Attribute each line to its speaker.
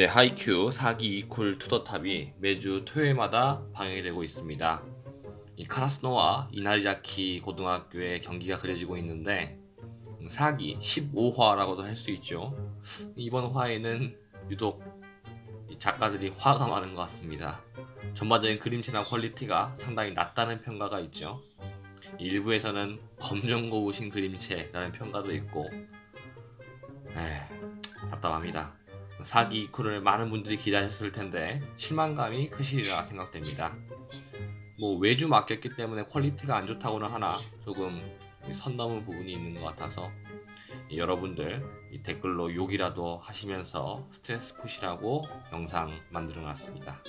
Speaker 1: 네, 하이큐 4기 이쿨 투더탑이 매주 토요일마다 방영되고 있습니다. 이 카라스노와 이나리자키 고등학교의 경기가 그려지고 있는데 4기 15화라고도 할 수 있죠. 이번 화에는 유독 이 작가들이 화가 많은 것 같습니다. 전반적인 그림체나 퀄리티가 상당히 낮다는 평가가 있죠. 일부에서는 검정 고우신 그림체라는 평가도 있고 에이, 답답합니다. 사기 이쿨을 많은 분들이 기다렸을 텐데 실망감이 크시리라 생각됩니다. 뭐 외주 맡겼기 때문에 퀄리티가 안 좋다고는 하나 조금 선 넘은 부분이 있는 것 같아서 이 여러분들 이 댓글로 욕이라도 하시면서 스트레스 푸시라고 영상 만들어 놨습니다.